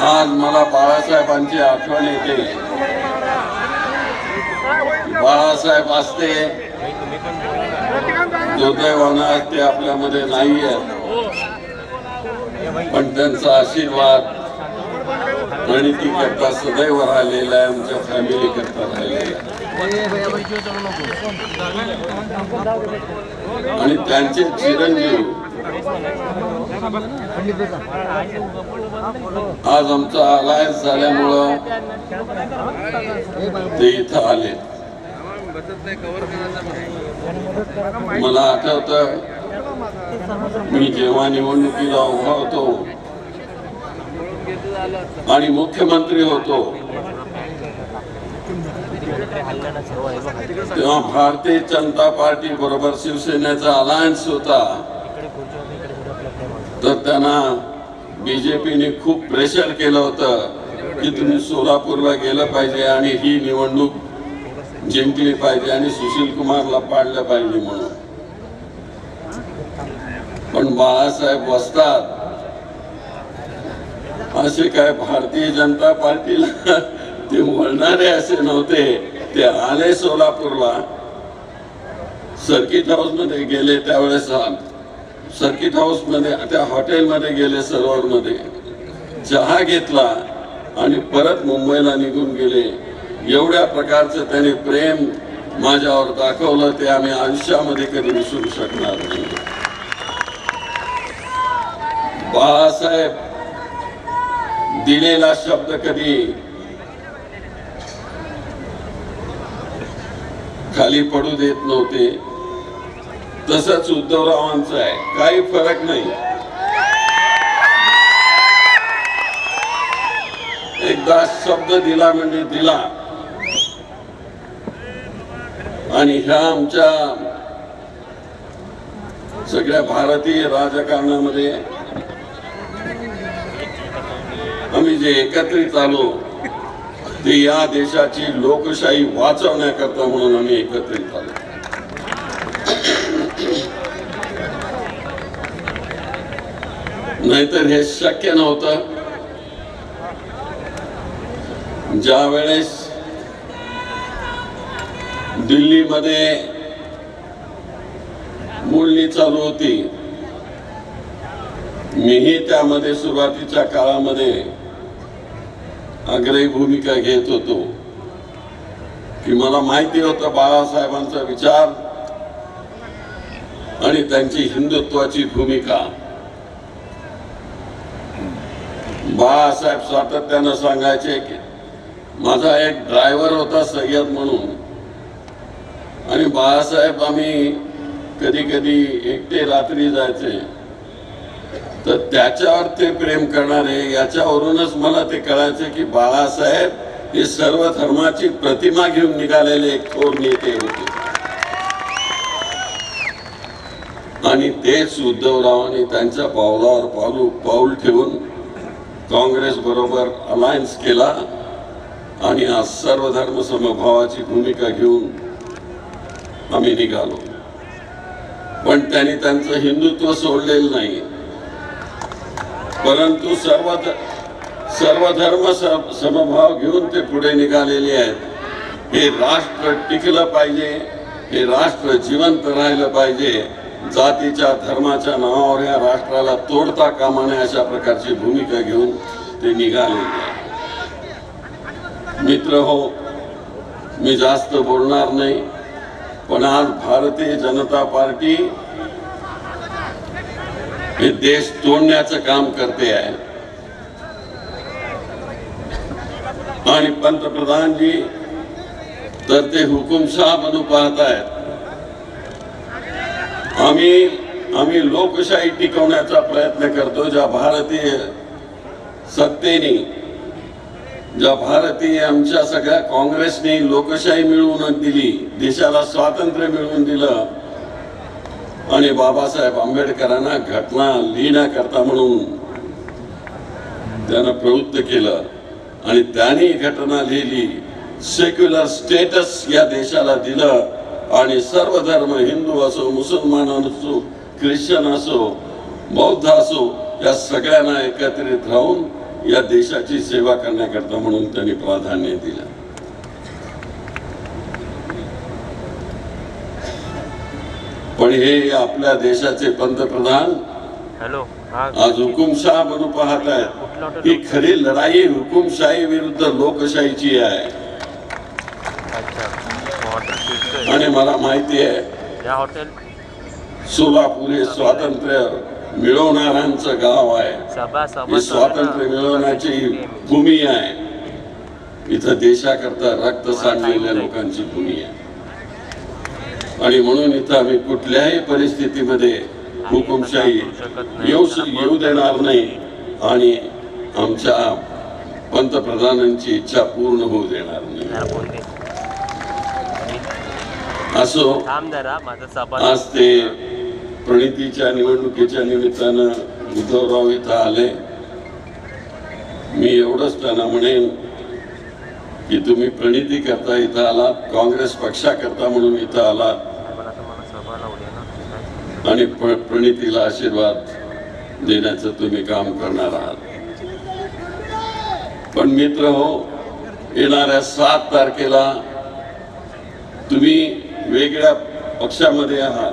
आज मला बाळासाहेबांची आठवण येते. बाळासाहेब असते. दुर्दैवानं ते आपल्यामध्ये नाही आहेत पण त्यांचा आशीर्वाद आणि ती करता सदैव राहिलेला आहे आमच्या फॅमिली करता राहिलेला आहे. आणि त्यांचे चिरंजीव. आज आमचा अलायन्स झाल्यामुळं ते इथं आले. मला आठवत मी जेव्हा निवडणुकीला उभा होतो आणि मुख्यमंत्री होतो तेव्हा भारतीय जनता पार्टी बरोबर शिवसेनेचा अलायन्स होता. तर त्यांना बीजेपीने खूप प्रेशर केलं होतं की तुम्ही सोलापूरला गेलं पाहिजे आणि ही निवडणूक जिंकली पाहिजे आणि सुशील कुमारला पाडलं पाहिजे म्हणून. पण बाळासाहेब वसतात असे काय भारतीय जनता पार्टीला ते वळणारे असे नव्हते. ते आले सोलापूरला. सर्किट हाऊसमध्ये गेले त्यावेळेस सर्किट हाऊसमध्ये त्या हॉटेलमध्ये गेले सरोवर मध्ये. चहा घेतला आणि परत मुंबईला निघून गेले. एवढ्या प्रकारचं त्याने प्रेम माझ्यावर दाखवलं ते आम्ही आयुष्यामध्ये कधी विसरू शकणार नाही. बाळासाहेब दिलेला शब्द कधी खाली पडू देत नव्हते. तसंच उद्धवरावांचं आहे. काही फरक नाही. एकदा शब्द दिला म्हणजे दिला. आणि ह्या आमच्या सगळ्या भारतीय राजकारणामध्ये आम्ही जे एकत्रित आलो ते या देशाची लोकशाही वाचवण्याकरता म्हणून आम्ही एकत्रित आलो नाहीतर हे शक्य नव्हतं. ज्या वेळेस दिल्लीमध्ये बोलणी चालू होती मीही त्यामध्ये सुरुवातीच्या काळामध्ये आग्रही भूमिका घेत होतो. की मला माहिती होतं बाळासाहेबांचा विचार आणि त्यांची हिंदुत्वाची भूमिका. बाळासाहेब सातत्यानं सांगायचे की माझा एक ड्रायव्हर होता सय्यद म्हणून. आणि बाळासाहेब आम्ही कधी कधी एकटे रात्री जायचे. तर त्याच्यावर ते प्रेम करणारे याच्यावरूनच मला ते कळायचं की बाळासाहेब हे सर्व धर्माची प्रतिमा घेऊन निघालेले एक थोर नेते होते. आणि तेच उद्धवरावांनी त्यांच्या पावलावर पाऊल पाऊल ठेवून काँग्रेस बरोबर अलायन्स केला आणि आज सर्व धर्म समभावाची भूमिका घेऊन आम्ही निघालो. पण त्यांनी त्यांचं हिंदुत्व सोडलेलं नाही. परंतु सर्व ध- सर्व धर्म समभाव घेऊन ते पुढे निघालेले आहेत. हे राष्ट्र टिकलं पाहिजे हे राष्ट्र जिवंत राहिलं पाहिजे. जातीच्या धर्माच्या नावावर या राष्ट्राला तोडता कामा नये अशा प्रकारची भूमिका घेऊन ते निघाले मित्र हो मी जास्त बोलणार नाही पण आज भारतीय जनता पार्टी हे देश तोडण्याचं काम करते आहे. आणि पंतप्रधानजी तर ते हुकुमशहा बनू पाहत आहेत. आम्ही आम्ही लोकशाही टिकवण्याचा प्रयत्न करतो ज्या भारतीय सत्तेने ज्या भारतीय आमच्या सगळ्या काँग्रेसने लोकशाही मिळवून दिली देशाला स्वातंत्र्य मिळवून दिलं आणि बाबासाहेब आंबेडकरांना घटना लिहिण्याकरता म्हणून त्यानं प्रवृत्त केलं. आणि त्यांनी घटना लिहिली सेक्युलर स्टेटस या देशाला दिलं. आणि सर्व धर्म हिंदू असो मुसलमान असो ख्रिश्चन असो बौद्ध असो या सगळ्यांना एकत्रित राहून या देशाची सेवा करण्याकरता म्हणून त्यांनी प्राधान्य दिलं. पण हे आपल्या देशाचे पंतप्रधान हॅलो आज हुकुमशाह म्हणून पाहत आहेत ही खरी लढाई हुकुमशाही विरुद्ध लोकशाहीची आहे. आणि मला माहिती आहे सोलापूर हे स्वातंत्र्य मिळवणाऱ्यांचं गाव आहे. ही स्वातंत्र्य मिळवण्याची भूमी आहे. इथं देशाकरता रक्त सांडलेल्या लोकांची भूमी आहे. आणि म्हणून इथं आम्ही कुठल्याही परिस्थितीमध्ये हुकुमशाही येऊ येऊ देणार नाही. आणि आमच्या पंतप्रधानांची इच्छा पूर्ण होऊ देणार नाही. असो आज ते प्रणितीच्या निवडणुकीच्या निमित्तानं उद्धवराव इथं आले. मी एवढंच त्यांना म्हणेन की तुम्ही प्रणिती करता इथं आलात काँग्रेस पक्षाकरता म्हणून इथं आलात आणि प्रणितीला आशीर्वाद देण्याचं तुम्ही काम करणार आहात. पण मित्र हो येणाऱ्या सात तारखेला तुम्ही वेगळ्या पक्षामध्ये आहात.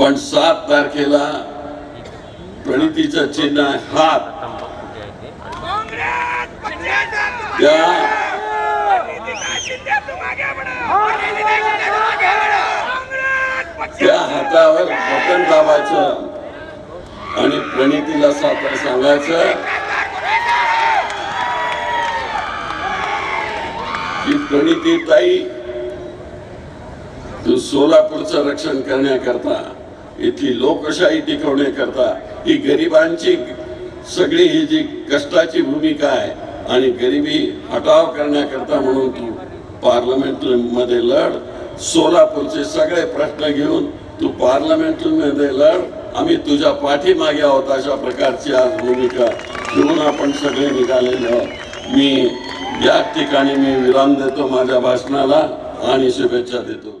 पण सात तारखेला प्रणितीचं चिन्ह आहे हात तंबाखू कुठे आहे ते त्या त्या हातावर बटन दाबायचं आणि प्रणितीला सातार सांगायचं. की प्रणिती ताई तू सोलापूरचं रक्षण करण्याकरता इथली लोकशाही टिकवण्याकरता ही गरिबांची सगळी ही जी कष्टाची भूमिका आहे आणि गरिबी हटाव करण्याकरता म्हणून तू पार्लमेंटमध्ये लढ. सोलापूरचे सगळे प्रश्न घेऊन तू पार्लमेंटमध्ये लढ. आम्ही तुझ्या पाठीमागे आहोत अशा प्रकारची आज भूमिका घेऊन आपण सगळे निघालेले आहोत. मी या ठिकाणी मी विराम देतो माझ्या भाषणाला आणि शुभेच्छा देतो.